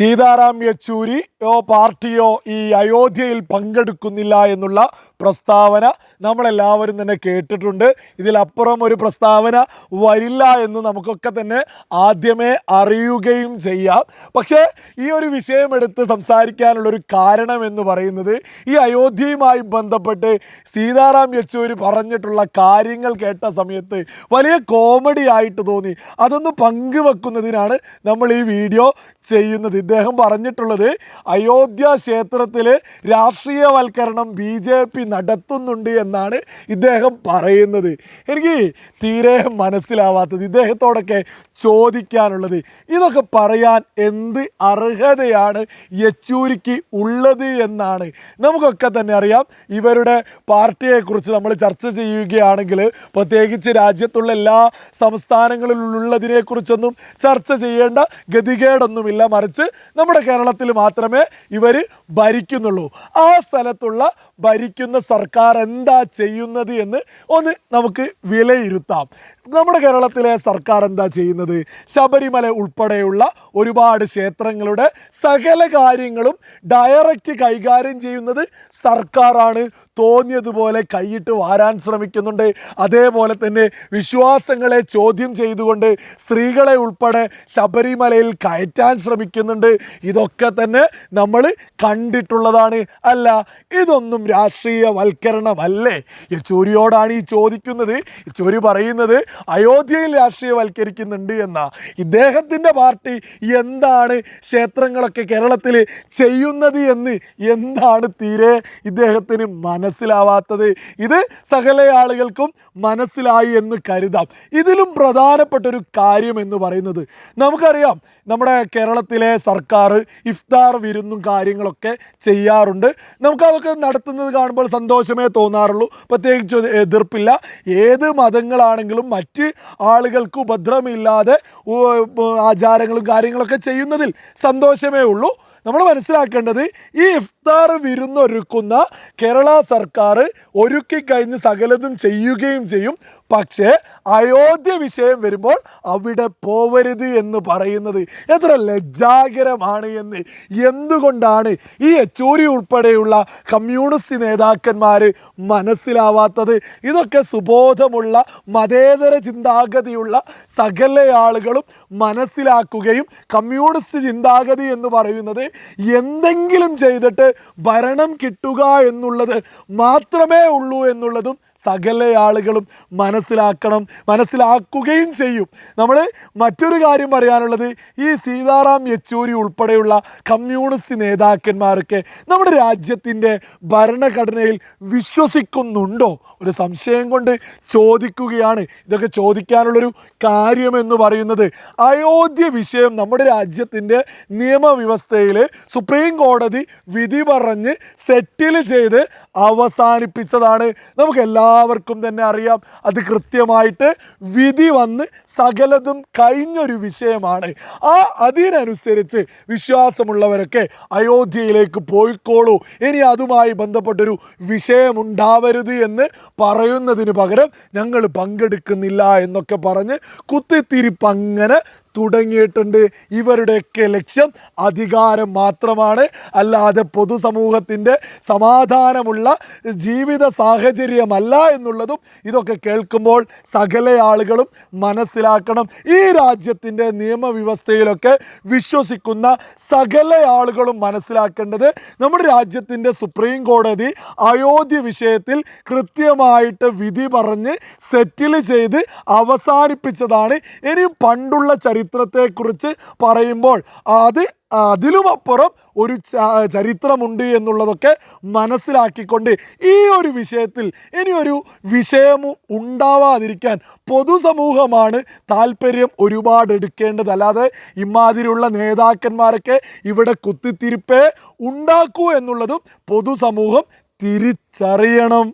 സീതാറാം യെച്ചൂരിയോ പാർട്ടിയോ ഈ അയോധ്യയിൽ പങ്കെടുക്കുന്നില്ല എന്നുള്ള പ്രസ്താവന നമ്മളെല്ലാവരും തന്നെ കേട്ടിട്ടുണ്ട്. ഇതിലപ്പുറം ഒരു പ്രസ്താവന വരില്ല എന്ന് നമുക്കൊക്കെ തന്നെ ആദ്യമേ അറിയുകയും ചെയ്യാം. പക്ഷേ ഈ ഒരു വിഷയമെടുത്ത് സംസാരിക്കാനുള്ളൊരു കാരണം എന്ന് പറയുന്നത് ഈ അയോധ്യയുമായി ബന്ധപ്പെട്ട് സീതാറാം യെച്ചൂരി പറഞ്ഞിട്ടുള്ള കാര്യങ്ങൾ കേട്ട സമയത്ത് വലിയ കോമഡി ആയിട്ട് തോന്നി. അതൊന്ന് പങ്കുവെക്കുന്നതിനാണ് നമ്മൾ ഈ വീഡിയോ ചെയ്യുന്നത്. ഇദ്ദേഹം പറഞ്ഞിട്ടുള്ളത് അയോധ്യ ക്ഷേത്രത്തിൽ രാഷ്ട്രീയവൽക്കരണം ബി ജെ പി നടത്തുന്നുണ്ട് എന്നാണ് ഇദ്ദേഹം പറയുന്നത്. എനിക്ക് തീരെ മനസ്സിലാവാത്തത് ഇദ്ദേഹത്തോടൊക്കെ ചോദിക്കാനുള്ളത്. ഇതൊക്കെ പറയാൻ എന്ത് അർഹതയാണ് യെച്ചൂരിക്ക് ഉള്ളത് എന്നാണ്. നമുക്കൊക്കെ തന്നെ അറിയാം ഇവരുടെ പാർട്ടിയെക്കുറിച്ച് നമ്മൾ ചർച്ച ചെയ്യുകയാണെങ്കിൽ പ്രത്യേകിച്ച് രാജ്യത്തുള്ള എല്ലാ സംസ്ഥാനങ്ങളിലുള്ളതിനെക്കുറിച്ചൊന്നും ചർച്ച ചെയ്യേണ്ട ഗതികേടൊന്നുമില്ല. മറിച്ച് നമ്മുടെ കേരളത്തിൽ മാത്രമേ ഇവർ ഭരിക്കുന്നുള്ളൂ. ആ സ്ഥലത്തുള്ള ഭരിക്കുന്ന സർക്കാർ എന്താ ചെയ്യുന്നത് എന്ന് ഒന്ന് നമുക്ക് വിലയിരുത്താം. നമ്മുടെ കേരളത്തിലെ സർക്കാർ എന്താ ചെയ്യുന്നത്? ശബരിമല ഉൾപ്പെടെയുള്ള ഒരുപാട് ക്ഷേത്രങ്ങളുടെ സകല കാര്യങ്ങളും ഡയറക്റ്റ് കൈകാര്യം ചെയ്യുന്നത് സർക്കാരാണ്. തോന്നിയതുപോലെ കൈയിട്ട് വാരാൻ ശ്രമിക്കുന്നുണ്ട്. അതേപോലെ തന്നെ വിശ്വാസങ്ങളെ ചോദ്യം ചെയ്തുകൊണ്ട് സ്ത്രീകളെ ഉൾപ്പെടെ ശബരിമലയിൽ കയറ്റാൻ ശ്രമിക്കുന്നുണ്ട്. ഇതൊക്കെ തന്നെ നമ്മൾ കണ്ടിട്ടുള്ളതാണ്. അല്ല ഇതൊന്നും രാഷ്ട്രീയവൽക്കരണമല്ലേ? യെച്ചൂരിയോടാണ് ഈ ചോദിക്കുന്നത്. യെച്ചൂരി പറയുന്നത് അയോധ്യയിൽ രാഷ്ട്രീയവൽക്കരിക്കുന്നുണ്ട് എന്നാ. ഇദ്ദേഹത്തിന്റെ പാർട്ടി എന്താണ് ക്ഷേത്രങ്ങളൊക്കെ കേരളത്തിൽ ചെയ്യുന്നത് എന്ന് എന്താണ് തീരെ ഇദ്ദേഹത്തിന് മനസ്സിലാവാത്തത്? ഇത് സകല ആളുകൾക്കും മനസ്സിലായി എന്ന് കരുതാം. ഇതിലും പ്രധാനപ്പെട്ട ഒരു കാര്യം എന്ന് പറയുന്നത് നമുക്കറിയാം നമ്മുടെ കേരളത്തിലെ സർക്കാർ ഇഫ്താർ വിരുന്നും കാര്യങ്ങളൊക്കെ ചെയ്യാറുണ്ട്. നമുക്കതൊക്കെ നടത്തുന്നത് കാണുമ്പോൾ സന്തോഷമേ തോന്നാറുള്ളൂ. പ്രത്യേകിച്ച് എതിർപ്പില്ല. ഏത് മതങ്ങളാണെങ്കിലും മറ്റ് ആളുകൾക്ക് ഉപദ്രവമില്ലാതെ ആചാരങ്ങളും കാര്യങ്ങളൊക്കെ ചെയ്യുന്നതിൽ സന്തോഷമേ ഉള്ളൂ. നമ്മൾ മനസ്സിലാക്കേണ്ടത് ഈ ഇഫ്താർ വിരുന്നൊരുക്കുന്ന കേരള സർക്കാർ ഒരുക്കി കഴിഞ്ഞ് സകലതും ചെയ്യുകയും ചെയ്യും. പക്ഷേ അയോധ്യ വിഷയം വരുമ്പോൾ അവിടെ പോവരുത് എന്ന് പറയുന്നത് എത്ര ലജ്ജാകരമാണ് എന്ന്. എന്തുകൊണ്ടാണ് ഈ യെച്ചൂരി ഉൾപ്പെടെയുള്ള കമ്മ്യൂണിസ്റ്റ് നേതാക്കന്മാർ മനസ്സിലാവാത്തത്? ഇതൊക്കെ സുബോധമുള്ള മതേതര ചിന്താഗതിയുള്ള സകല ആളുകളും മനസ്സിലാക്കുകയും കമ്മ്യൂണിസ്റ്റ് ചിന്താഗതി എന്ന് പറയുന്നത് എന്തെങ്കിലും ചെയ്തിട്ട് ഭരണം കിട്ടുക എന്നുള്ളത് മാത്രമേ ഉള്ളൂ എന്നുള്ളതും സകല ആളുകളും മനസ്സിലാക്കണം മനസ്സിലാക്കുകയും ചെയ്യും. നമ്മൾ മറ്റൊരു കാര്യം പറയാനുള്ളത് ഈ സീതാറാം യെച്ചൂരി ഉൾപ്പെടെയുള്ള കമ്മ്യൂണിസ്റ്റ് നേതാക്കന്മാരൊക്കെ നമ്മുടെ രാജ്യത്തിന്റെ ഭരണഘടനയിൽ വിശ്വസിക്കുന്നുണ്ടോ? ഒരു സംശയം കൊണ്ട് ചോദിക്കുകയാണ്. ഇതൊക്കെ ചോദിക്കാനുള്ളൊരു കാര്യമെന്ന് പറയുന്നത് അയോധ്യ വിഷയം നമ്മുടെ രാജ്യത്തിന്റെ നിയമവ്യവസ്ഥയിൽ സുപ്രീം കോടതി വിധി പറഞ്ഞ് സെറ്റിൽ ചെയ്ത് അവസാനിപ്പിച്ചതാണ്. നമുക്ക് എല്ലാവർക്കും തന്നെ അറിയാം. അത് കൃത്യമായിട്ട് വിധി വന്ന് സകലതും കഴിഞ്ഞൊരു വിഷയമാണ്. ആ അതിനനുസരിച്ച് വിശ്വാസമുള്ളവരൊക്കെ അയോധ്യയിലേക്ക് പോയിക്കോളൂ. ഇനി അതുമായി ബന്ധപ്പെട്ടൊരു വിഷയമുണ്ടാവരുത് എന്ന് പറയുന്നതിന് പകരം ഞങ്ങൾ പങ്കെടുക്കുന്നില്ല എന്നൊക്കെ പറഞ്ഞ് കുത്തിത്തിരിപ്പ് അങ്ങനെ തുടങ്ങിയിട്ടുണ്ട്. ഇവരുടെയൊക്കെ ലക്ഷ്യം അധികാരം മാത്രമാണ്. അല്ലാതെ പൊതുസമൂഹത്തിന്റെ സമാധാനമുള്ള ജീവിത സാഹചര്യമല്ല എന്നുള്ളതും ഇതൊക്കെ കേൾക്കുമ്പോൾ സകല ആളുകളും മനസ്സിലാക്കണം. ഈ രാജ്യത്തിന്റെ നിയമവ്യവസ്ഥയിലൊക്കെ വിശ്വസിക്കുന്ന സകല ആളുകളും മനസ്സിലാക്കേണ്ടത് നമ്മുടെ രാജ്യത്തിന്റെ സുപ്രീം കോടതി അയോധ്യ വിഷയത്തിൽ കൃത്യമായിട്ട് വിധി പറഞ്ഞ് സെറ്റിൽ ചെയ്ത് അവസാനിപ്പിച്ചതാണ്. ഇനി പണ്ടുള്ള ചരിത്രത്തെക്കുറിച്ച് പറയുമ്പോൾ അത് അതിലുമപ്പുറം ഒരു ചരിത്രമുണ്ട് എന്നുള്ളതൊക്കെ മനസ്സിലാക്കിക്കൊണ്ട് ഈ ഒരു വിഷയത്തിൽ ഇനിയൊരു വിഷയവും ഉണ്ടാവാതിരിക്കാൻ പൊതുസമൂഹമാണ് താല്പര്യം ഒരുപാട് എടുക്കേണ്ടത്. അല്ലാതെ ഇമാതിരിയുള്ള നേതാക്കന്മാരൊക്കെ ഇവിടെ കുത്തിത്തിരിപ്പേ ഉണ്ടാക്കൂ എന്നുള്ളതും പൊതുസമൂഹം തിരിച്ചറിയണം.